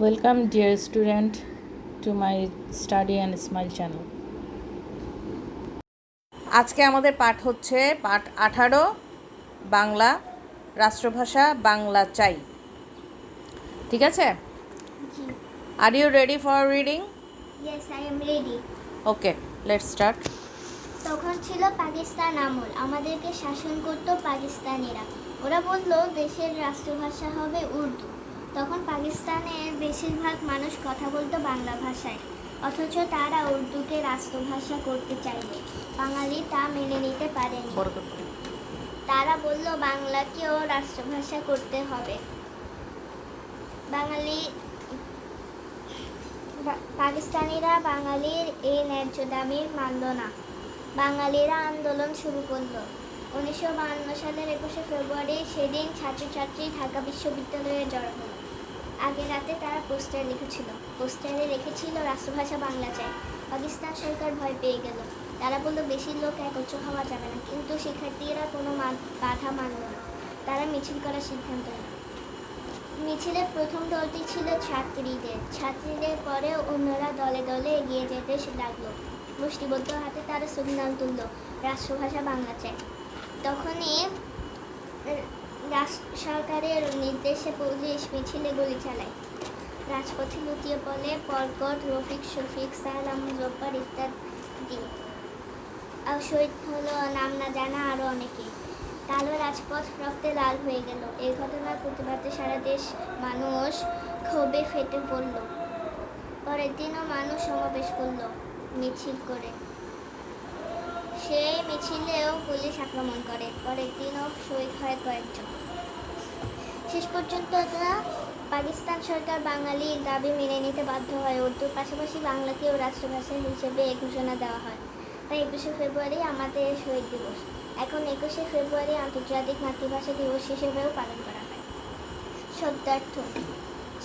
Welcome, dear student, to my study and smile channel. আজকে আমাদের পাঠ হচ্ছে পাঠ আঠারো বাংলা রাষ্ট্রভাষা বাংলা চাই। ঠিক আছে? Are you ready for reading yes I am ready okay let's start তখন ছিল পাকিস্তান আমল। আমাদেরকে শাসন করত পাকিস্তানিরা। ওরা বলল দেশের রাষ্ট্রভাষা হবে উর্দু। তখন পাকিস্তানের বেশিরভাগ মানুষ কথা বলতো বাংলা ভাষায়। অথচ তারা উর্দুকে রাষ্ট্রভাষা করতে চাইল। বাঙালি তা মেনে নিতে পারেনি। তারা বলল বাংলাকেও রাষ্ট্রভাষা করতে হবে। বাঙালি পাকিস্তানিরা বাঙালির এই ন্যায্য দাবির মানল না। বাঙালিরা আন্দোলন শুরু করল। উনিশশো বাহান্ন সালের একুশে ফেব্রুয়ারি সেদিন ছাত্রছাত্রী ঢাকা বিশ্ববিদ্যালয়ে জড়ো হলো আগে রাতে তারা পোস্টার লিখেছিল। পোস্টারে লিখেছিল রাষ্ট্রভাষা বাংলা চাই। পাকিস্তান সরকার ভয় পেয়ে গেল। তারা বলল, বেশি লোক একত্র হওয়া যাবে না। কিন্তু শিক্ষার্থীরা কোনো বাধা মানল না। তারা মিছিল করার সিদ্ধান্ত নেয় মিছিলের প্রথম দলটি ছিল ছাত্রীদের। ছাত্রীদের পরে অন্যরা দলে দলে এগিয়ে যেতে লাগল। মুষ্টিবদ্ধ হাতে তারা স্লোগান তুলল, রাষ্ট্রভাষা বাংলা চায় তখনই সরকারের নির্দেশে পুলিশ মিছিলে গুলি চালায়। রাজপথে লুকিয়ে পড়ে পরকট রফিক, শফিক, সালাম, জব্বার ইত্যাদি। আর শহীদ হলো নাম না জানা আরও অনেকে। কালো রাজপথ রক্তে লাল হয়ে গেল। এই ঘটনার প্রতিবাদে সারা দেশ মানুষ ক্ষোভে ফেটে পড়ল। পরের দিনও মানুষ সমাবেশ করল মিছিল করে। সেই মিছিলেও পুলিশ আক্রমণ করে। পরের দিনও শহীদ হয় কয়েকজন। শেষ পর্যন্ত পাকিস্তান সরকার বাঙালির দাবি মেনে নিতে বাধ্য হয়। উর্দুর পাশাপাশি বাংলাকেও রাষ্ট্রভাষা হিসেবে ঘোষণা দেওয়া হয়। তাই একুশে ফেব্রুয়ারি আমাদের শহীদ দিবস। এখন একুশে ফেব্রুয়ারি আন্তর্জাতিক মাতৃভাষা দিবস হিসেবেও পালন করা হয়। শব্দার্থ,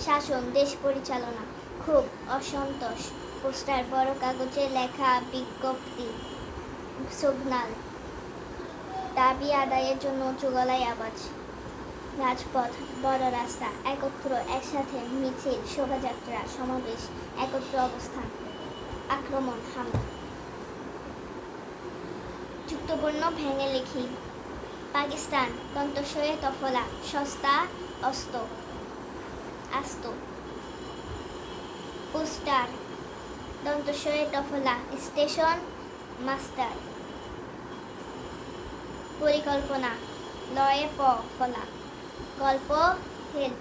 শাসন, দেশ পরিচালনা, ক্ষোভ, অসন্তোষ, পোস্টার, বড় কাগজে লেখা বিজ্ঞপ্তি সিগনাল দাবি আদায়ের জন্য উঁচু গলায় আওয়াজ। রাজপথ, বড় রাস্তা, একত্র একসাথে মিছিল, শোভাযাত্রা, সমাবেশ, একত্র অবস্থান, আক্রমণ, হামলা। যুক্তপূর্ণ ভেঙে লিখি, পাকিস্তান দন্তস্বয়ে তফলা, সস্তা, অস্ত, আস্ত। পোস্টার দন্তস্বয়ে টফলা স্টেশন, মাস্টার। পরিকল্পনা, লয়ে প, ফলা। গল্প হেল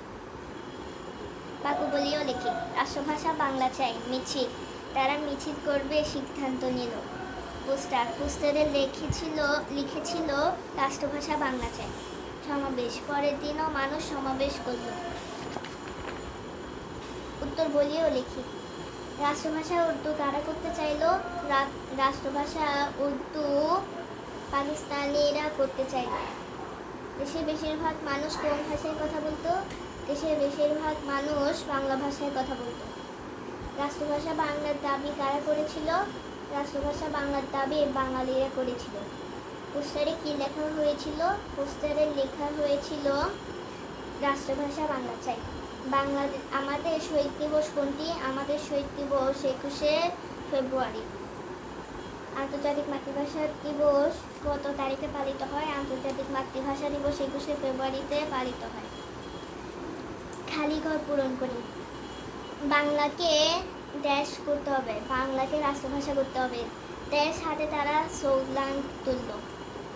বাকুবলিও লিখি, রাষ্ট্রভাষা বাংলা চাই মিছিল তারা মিছিল করবে, সিদ্ধান্ত নিল। পোস্টার, পোস্টারে লিখেছিল লিখেছিল, রাষ্ট্রভাষা বাংলা চাই। সমাবেশ, পরের দিনও মানুষ সমাবেশ করল। উত্তর বলিও লিখি, রাষ্ট্রভাষা উর্দু কারা করতে চাইলো? রাষ্ট্রভাষা উর্দু পাকিস্তানিরা করতে চাইল। দেশের বেশিরভাগ মানুষ কোন ভাষায় কথা বলতো? দেশের বেশিরভাগ মানুষ বাংলা ভাষায় কথা বলতো। রাষ্ট্রভাষা বাংলার দাবি কারা করেছিল? রাষ্ট্রভাষা বাংলার দাবি বাঙালিরা করেছিল। পোস্টারে কি লেখা হয়েছিল? পোস্টারে লেখা হয়েছিল, রাষ্ট্রভাষা বাংলা চাই। বাংলাদেশ আমাদের শহীদ দিবস কোনটি? আমাদের শহীদ দিবস একুশে ফেব্রুয়ারি। আন্তর্জাতিক মাতৃভাষা দিবস কত তারিখে পালিত হয়। আন্তর্জাতিক মাতৃভাষা দিবস একুশে ফেব্রুয়ারিতে পালিত হয়। খালি ঘর পূরণ করি। বাংলাকে ড্যাশ করতে হবে, বাংলাকে রাষ্ট্রভাষা করতে হবে। দেশ হাতে তারা স্লোগান তুলল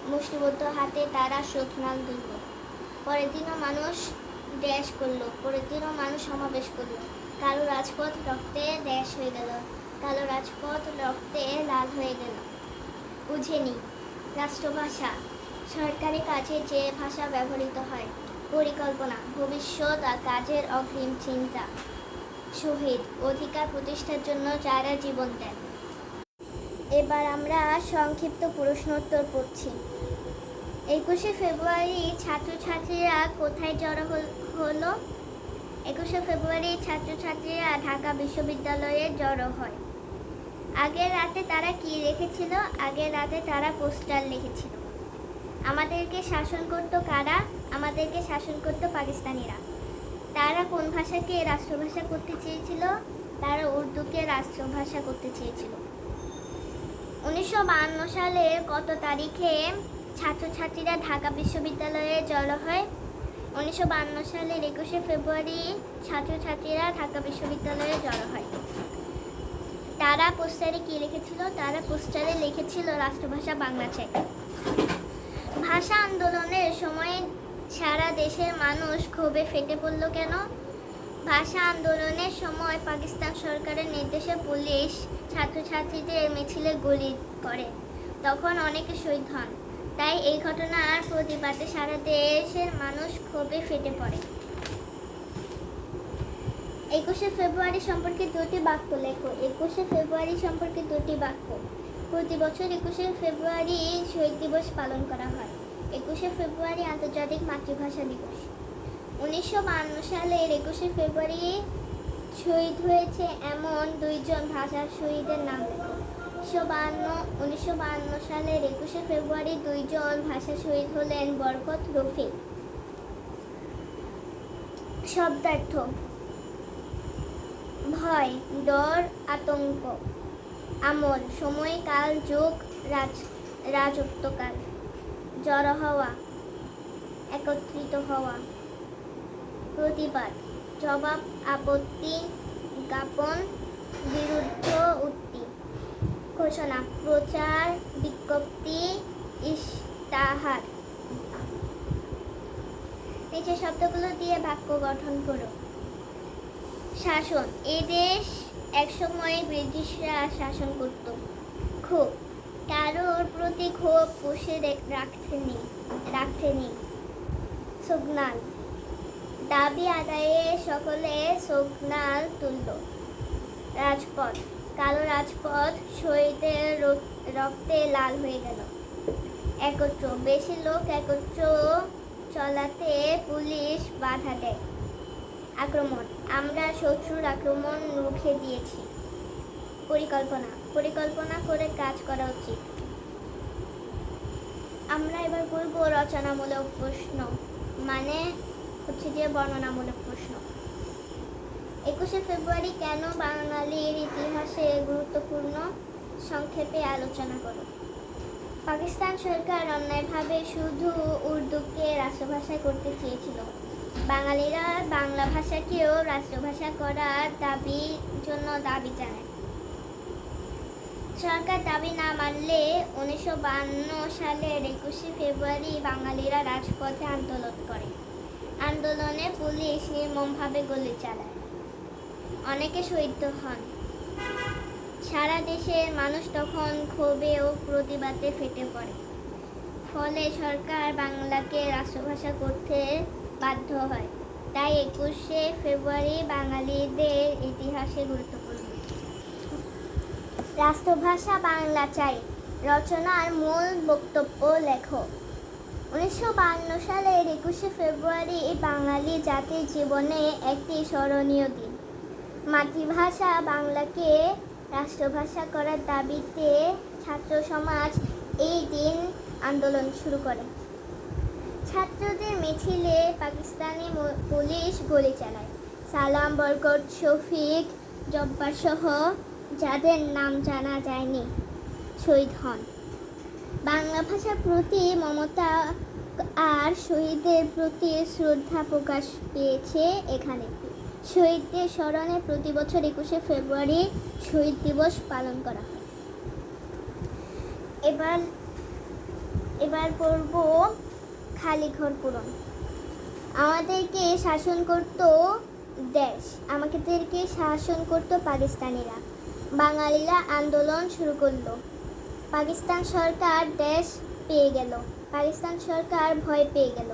মুষ্টিবদ্ধ হাতে তারা স্লোগান তুলল পরের দিনও মানুষ ড্যাশ করল, পরের দিনও মানুষ সমাবেশ করল। কালো রাজপথ রক্তে ড্যাশ হয়ে গেল। কালো রাজপথ রক্তে লাল হয়ে গেল। বুঝেনি রাষ্ট্রভাষা। সরকারি কাজে যে ভাষা ব্যবহৃত হয়, পরিকল্পনা, ভবিষ্যৎ আর কাজের অগ্রিম চিন্তা। শহীদ, অধিকার প্রতিষ্ঠার জন্য যারা জীবন দেন। এবার আমরা সংক্ষিপ্ত প্রশ্নোত্তর পড়ছি। একুশে ফেব্রুয়ারি ছাত্রছাত্রীরা কোথায় জড়ো হল- হলো? একুশে ফেব্রুয়ারি ছাত্রছাত্রীরা ঢাকা বিশ্ববিদ্যালয়ে জড়ো হয়। আগের রাতে তারা কি লিখেছিল? আগের রাতে তারা পোস্টার লিখেছিল। আমাদেরকে শাসন করতো কারা? আমাদেরকে শাসন করতো পাকিস্তানিরা। তারা কোন ভাষাকে রাষ্ট্রভাষা করতে চেয়েছিল? তারা উর্দুকে রাষ্ট্রভাষা করতে চেয়েছিল। উনিশশো সালের কত তারিখে ছাত্রছাত্রীরা ঢাকা বিশ্ববিদ্যালয়ে জড়ো হয়? উনিশশো সালের একুশে ফেব্রুয়ারি ছাত্রছাত্রীরা ঢাকা বিশ্ববিদ্যালয়ে জড়ো হয়। তারা পোস্টারে কি লিখেছিল? তারা পোস্টারে লিখেছিল রাষ্ট্রভাষা বাংলা চাই ভাষা আন্দোলনের সময় সারা দেশের মানুষ ক্ষোভে ফেটে পড়ল কেন? ভাষা আন্দোলনের সময় পাকিস্তান সরকারের নির্দেশে পুলিশ ছাত্রছাত্রীদের মিছিলে গুলি করে। তখন অনেকে শহীদ হন। তাই এই ঘটনার প্রতিবাদে সারা দেশের মানুষ ক্ষোভে ফেটে পড়ে। একুশে ফেব্রুয়ারি সম্পর্কে দুটি বাক্য লেখো। একুশে ফেব্রুয়ারি সম্পর্কে দুটি বাক্য। প্রতি বছর একুশে ফেব্রুয়ারি শহীদ দিবস পালন করা হয়। একুশে ফেব্রুয়ারি আন্তর্জাতিক মাতৃভাষা দিবস। উনিশশো বাহান্ন সালের একুশে ফেব্রুয়ারি শহীদ হয়েছে এমন দুইজন ভাষার শহীদের নাম লেখো। উনিশশো বাহান্ন উনিশশো বান্ন সালের একুশে ফেব্রুয়ারি দুইজন ভাষা শহীদ হলেন বরকত রফিক। শব্দার্থ। ভয় ডর, আতঙ্ক। আমল সময়কাল যোগ, রাজ, রাজত্বকাল। জড়ো হওয়া, একত্রিত হওয়া। প্রতিবাদ, জবাব, আপত্তি, জ্ঞাপন, বিরুদ্ধ উক্তি। ঘোষণা, প্রচার, বিজ্ঞপ্তি ইস্তাহার নিচে শব্দগুলো দিয়ে বাক্য গঠন করো। শাসন। এই দেশ একসময় ব্রিটিশরা শাসন করত। ক্ষোভ কারোর প্রতি ক্ষোভ পুষে রাখতেনি রাখতেনি। সুগনাল। দাবি আদায়ে সকলে সুগনাল তুলল। রাজপথ। কালো রাজপথ শহীদের রক্তে লাল হয়ে গেল। একত্র। বেশি লোক একত্র চলাতে পুলিশ বাধা দেয়। আক্রমণ। আমরা শত্রুর আক্রমণ রুখে দিয়েছি। পরিকল্পনা পরিকল্পনা করে কাজ করা উচিত। আমরা এবার করব রচনামূলক প্রশ্ন মানে হচ্ছে যে বর্ণনামূলক প্রশ্ন। একুশে ফেব্রুয়ারি কেন বাঙালির ইতিহাসে গুরুত্বপূর্ণ সংক্ষেপে আলোচনা করো? পাকিস্তান সরকার অন্যায়ভাবে শুধু উর্দুকে রাষ্ট্রভাষায় করতে চেয়েছিল। বাঙালিরা বাংলা ভাষাকেও রাষ্ট্রভাষা করার দাবি জন্য দাবি জানায়। সরকার দাবি না মানলে উনিশশো সালের একুশে ফেব্রুয়ারি বাঙালিরা রাজপথে আন্দোলন করে। আন্দোলনে পুলিশ নির্মমভাবে গুলি চালায়। অনেকে শহীদ হন। সারা দেশের মানুষ তখন ক্ষোভে ও প্রতিবাদে ফেটে পড়ে। ফলে সরকার বাংলাকে রাষ্ট্রভাষা করতে বাধ্য হয়। তাই একুশে ফেব্রুয়ারি বাঙালিদের ইতিহাসে গুরুত্বপূর্ণ। রাষ্ট্রভাষা বাংলা চাই, রচনার মূল বক্তব্য লেখো। উনিশশো বাহান্ন সালের একুশে ফেব্রুয়ারি বাঙালি জাতির জীবনে একটি স্মরণীয় দিন। মাতৃভাষা বাংলাকে রাষ্ট্রভাষা করার দাবিতে ছাত্র সমাজ এই দিন আন্দোলন শুরু করে। ছাত্রদের মিছিলে পাকিস্তানি পুলিশ গুলি চালায়। সালাম বরকত, শফিক জব্বার সহ যাদের নাম জানা যায়নি, শহীদ হন। বাংলা ভাষার প্রতি মমতা আর শহীদদের প্রতি শ্রদ্ধা প্রকাশ পেয়েছে এখানে। শহীদদের স্মরণে প্রতি বছর একুশে ফেব্রুয়ারি শহীদ দিবস পালন করা হয়। এবার এবার পড়ব খালি ঘর পূরণ। আমাদেরকে শাসন করত দেশ। আমাদেরকে শাসন করত পাকিস্তানিরা। বাঙালিরা আন্দোলন শুরু করল। পাকিস্তান সরকার দেশ পেয়ে গেল। পাকিস্তান সরকার ভয় পেয়ে গেল।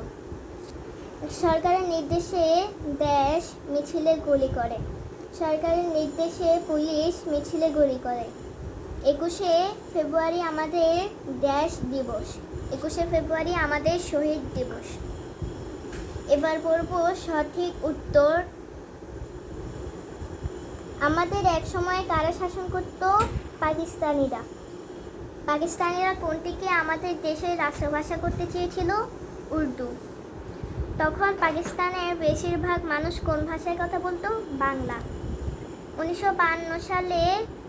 সরকারের নির্দেশে দেশ মিছিলে গুলি করে। সরকারের নির্দেশে পুলিশ মিছিলে গুলি করে। একুশে ফেব্রুয়ারি আমাদের দেশ দিবস। একুশে ফেব্রুয়ারি আমাদের শহীদ দিবস। এবার পড়ব সঠিক উত্তর। আমাদের এক সময় কারা শাসন করত? পাকিস্তানিরা। পাকিস্তানিরা কোনটিকে আমাদের দেশের রাষ্ট্রভাষা করতে চেয়েছিল? উর্দু। তখন পাকিস্তানের বেশিরভাগ মানুষ কোন ভাষায় কথা বলতো? বাংলা। উনিশশো সালে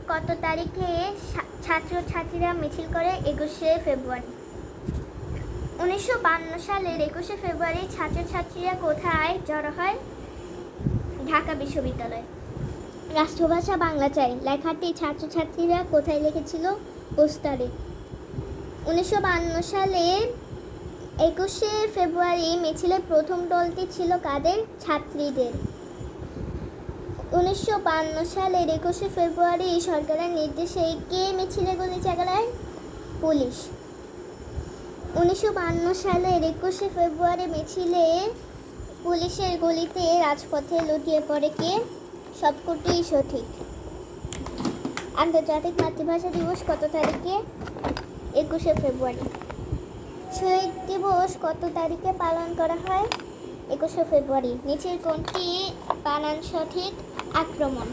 কত তারিখে ছাত্রছাত্রীরা মিছিল করে একুশে ফেব্রুয়ারি। উনিশশো সালের একুশে ফেব্রুয়ারি ছাত্রছাত্রীরা কোথায় জড়ো হয়? ঢাকা বিশ্ববিদ্যালয়। রাষ্ট্রভাষা বাংলা চাই। লেখাটি ছাত্রছাত্রীরা কোথায় লিখেছিল? পোস্টারে উনিশশো সালে একুশে ফেব্রুয়ারি মিছিলের প্রথম দলটি ছিল কাদের? ছাত্রীদের। উনিশশো সালের একুশে ফেব্রুয়ারি সরকারের নির্দেশে কে মিছিলে গুলি চালায়? পুলিশ। উনিশশো সালের একুশে ফেব্রুয়ারি মিছিলে পুলিশের গুলিতে রাজপথে লুটিয়ে পড়ে কে? সবকটি সঠিক। আন্তর্জাতিক মাতৃভাষা দিবস কত তারিখে? একুশে ফেব্রুয়ারি। শহীদ দিবস কত তারিখে পালন করা হয়? একুশে ফেব্রুয়ারি। নিচের কোনটি? বানান সঠিক। আক্রমণ।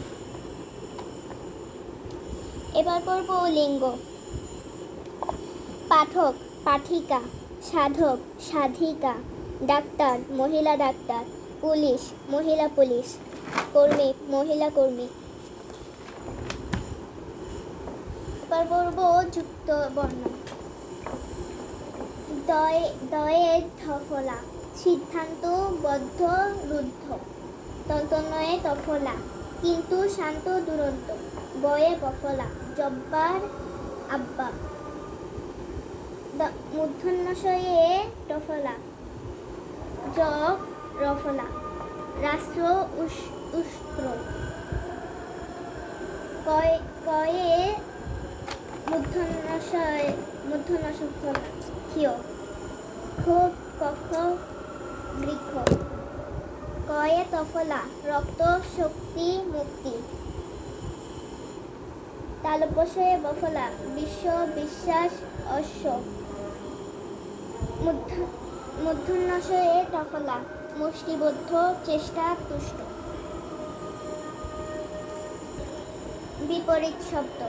এবার পড়ব লিঙ্গ। পাঠক পাঠিকা, সাধক, সাধিকা, ডাক্তার, মহিলা ডাক্তার, পুলিশ, মহিলা পুলিশ, কর্মী, মহিলা কর্মী। যুক্ত বর্ণ। দয়ে দয়ের ধফলা সিদ্ধান্ত বদ্ধ রুদ্ধ। তন্তনয়ে তফলা, কিন্তু শান্ত দুরন্ত। বয়ে বফলা, জব্বার আব্বা। মূর্ধন্যশয়ে টফলা জব রফলা। রাষ্ট্র উস্ত্র কয়ে কয়ে মূর্ধন্যশয় মূর্ধন্যশফলা ক্ষিয় খুব কক্ষ, বৃক্ষ। কয়ে তফলা, রক্ত, শক্তি, মুক্তি। তালপশয়ে বফলা, বিশ্ব, বিশ্বাস, অশ্ব। মধ্য- মূর্ধন্যশয়ে টফলা, মুষ্টিবদ্ধ, চেষ্টা তুষ্ট। বিপরীত শব্দ।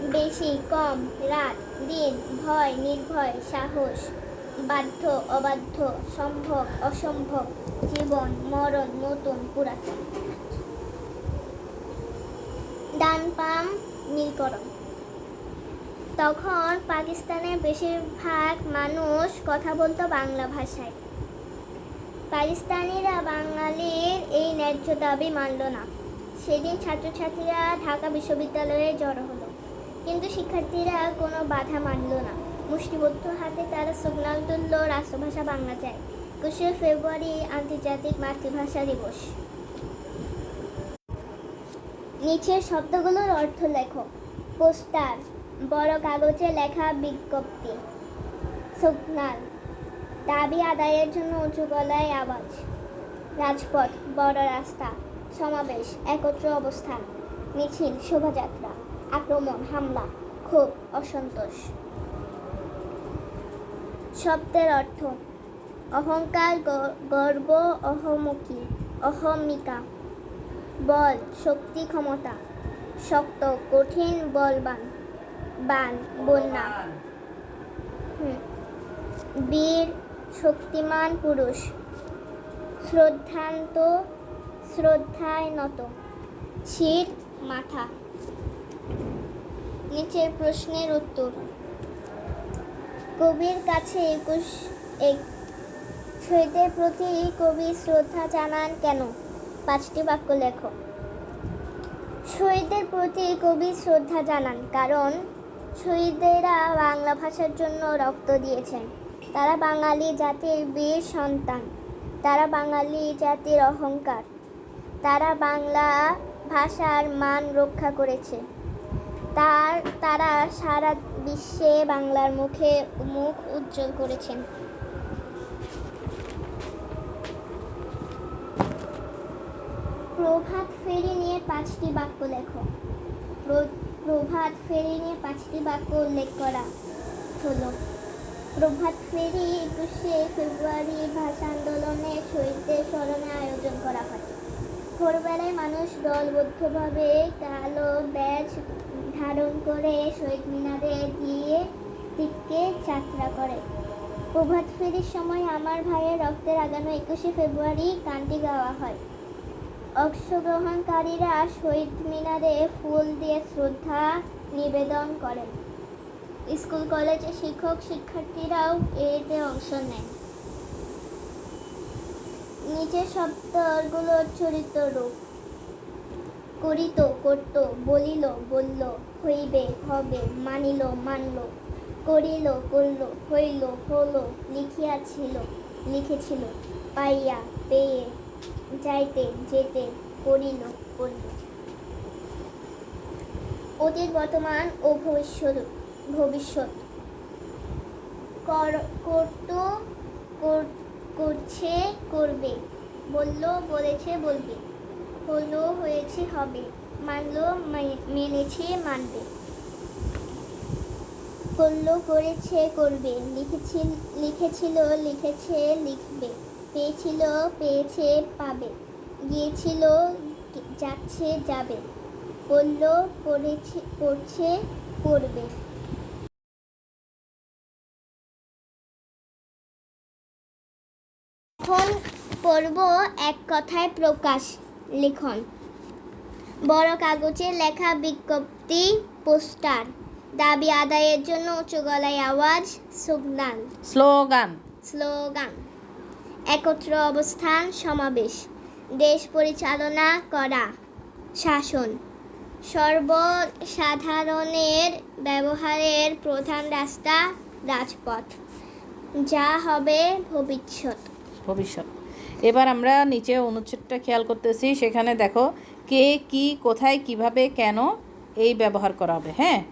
বেশি, কম, রাত, দিন, ভয়, নির্ভয়, সাহস, বাধ্য, অবাধ্য, সম্ভব, অসম্ভব, জীবন, মরণ, নতুন, পুরাতন। ডান পাম নীলকরণ। তখন পাকিস্তানের বেশিরভাগ মানুষ কথা বলতো বাংলা ভাষায়। পাকিস্তানিরা বাঙালির এই ন্যায্য দাবি মানল না। সেদিন ছাত্রছাত্রীরা ঢাকা বিশ্ববিদ্যালয়ে জড়ো হলো। কিন্তু শিক্ষার্থীরা কোনো বাধা মানল না। মুষ্টিবদ্ধ হাতে তারা সিগন্যাল তুলল রাষ্ট্রভাষা বাংলা চায় একুশে ফেব্রুয়ারি আন্তর্জাতিক মাতৃভাষা দিবস। নিচের শব্দগুলোর অর্থ লেখো। পোস্টার। বড় কাগজে লেখা বিজ্ঞপ্তি। সিগন্যাল দাবি আদায়ের জন্য উঁচু গলায় আওয়াজ। রাজপথ, বড় রাস্তা, সমাবেশ, একত্র অবস্থান মিছিল, শোভাযাত্রা, আক্রমণ, হামলা, ক্ষোভ, অসন্তোষ। শব্দের অর্থ, অহংকার গর্ব, অহমুখী, অহমিকা। বল, শক্তি, ক্ষমতা, শক্ত, কঠিন, বলবান। বান, বন্যা। বীর, শক্তিমান পুরুষ। শ্রদ্ধান্ত, শ্রদ্ধায় নত। শির, মাথা। নিচের প্রশ্নের উত্তর। কবির কাছে একুশ এক। শহীদের প্রতি কবি শ্রদ্ধা জানান কেন? পাঁচটি বাক্য লেখো। শহীদদের প্রতি কবি শ্রদ্ধা জানান কারণ শহীদেরা বাংলা ভাষার জন্য রক্ত দিয়েছেন। তারা বাঙালি জাতির বীর সন্তান। তারা বাঙালি জাতির অহংকার। তারা বাংলা ভাষার মান রক্ষা করেছে। তার, তারা সারা বিশ্বে বাংলার মুখে মুখ উজ্জ্বল করেছেন। প্রভাত ফেরি নিয়ে পাঁচটি বাক্য লেখো। প্রভাত ফেরি নিয়ে পাঁচটি বাক্য উল্লেখ করা হলো, প্রভাত ফেরি একুশে ফেব্রুয়ারি ভাষা আন্দোলনে শহীদদের স্মরণে আয়োজন করা হয়। ভোরবেলায় মানুষ দলবদ্ধভাবে কালো ব্যাজ ধারণ করে শহীদ মিনারে গিয়ে দিককে যাত্রা করে। প্রভাত ফেরির সময় আমার ভাইয়ের রক্তে রাগানো একুশে ফেব্রুয়ারি গানটি গাওয়া হয়। অংশগ্রহণকারীরা শহীদ মিনারে ফুল দিয়ে শ্রদ্ধা নিবেদন করেন। স্কুল কলেজের শিক্ষক, শিক্ষার্থীরাও এতে অংশ নেন। নিচের শব্দগুলোর চরিত্র রূপ করিত, করত, বলিল, বলল, হইবে, হবে, মানিল, মানল, করিল, করল, হইল, হলো, লিখিয়াছিল, লিখেছিল, পাইয়া, পেয়ে যাইতে, যেতে করিল, করল। অতীত, বর্তমান ও ভবিষ্যৎ ভবিষ্যৎ। কর- করত, কর- করছে, করবে। বলল, বলেছে, বলবে। হলো হয়েছে, হবে। মানলো মেনেছে, মানবে। করল করেছে, করবে। লিখেছিল লিখেছিল, লিখেছে, লিখবে। পেয়েছিল পেয়েছে পাবে। গিয়েছিল যাচ্ছে যাবে। করল পড়েছে পড়ছে পড়বে। এখন পড়ব এক কথায় প্রকাশ লিখন। বড় কাগজে লেখা বিজ্ঞপ্তি পোস্টার। দাবি আদায়ের জন্য উঁচু গলায় আওয়াজ সুগনান স্লোগান। স্লোগান। একত্র অবস্থান, সমাবেশ। দেশ পরিচালনা করা। শাসন। সর্বসাধারণের ব্যবহারের প্রধান রাস্তা রাজপথ। যা হবে ভবিষ্যৎ। ভবিষ্যৎ। এবার আমরা নিচে অনুচ্ছেদটা খেয়াল করতেছি। সেখানে দেখো, কে, কি, কোথায়, কীভাবে, কেন এই ব্যবহার করা হবে হ্যাঁ?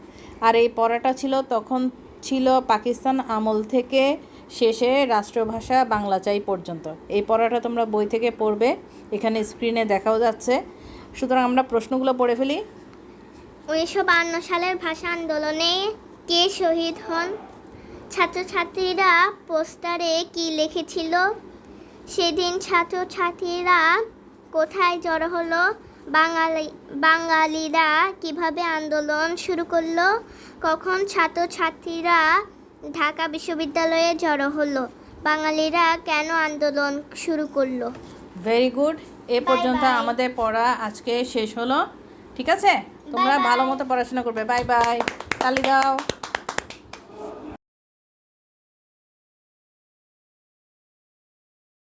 আর এই পড়াটা ছিল, তখন ছিল পাকিস্তান আমল থেকে শেষে রাষ্ট্রভাষা বাংলা চাই পর্যন্ত। এই পড়াটা তোমরা বই থেকে পড়বে, এখানে স্ক্রিনে দেখাও যাচ্ছে। সুতরাং আমরা প্রশ্নগুলো পড়ে ফেলি। উনিশশো সালের ভাষা আন্দোলনে কে শহীদ হন? ছাত্রছাত্রীরা পোস্টারে কি লিখেছিল? সেদিন ছাত্রছাত্রীরা কোথায় জড়ো হলো? বাঙালি, বাঙালিরা কীভাবে আন্দোলন শুরু করল? কখন ছাত্রছাত্রীরা ঢাকা বিশ্ববিদ্যালয়ে জড়ো হলো। বাঙালিরা কেন আন্দোলন শুরু করল? ভেরি গুড এ পর্যন্ত আমাদের পড়া আজকে শেষ হলো। ঠিক আছে? তোমরা ভালো মতো পড়াশোনা করবে। বাই বাই তালি দাও।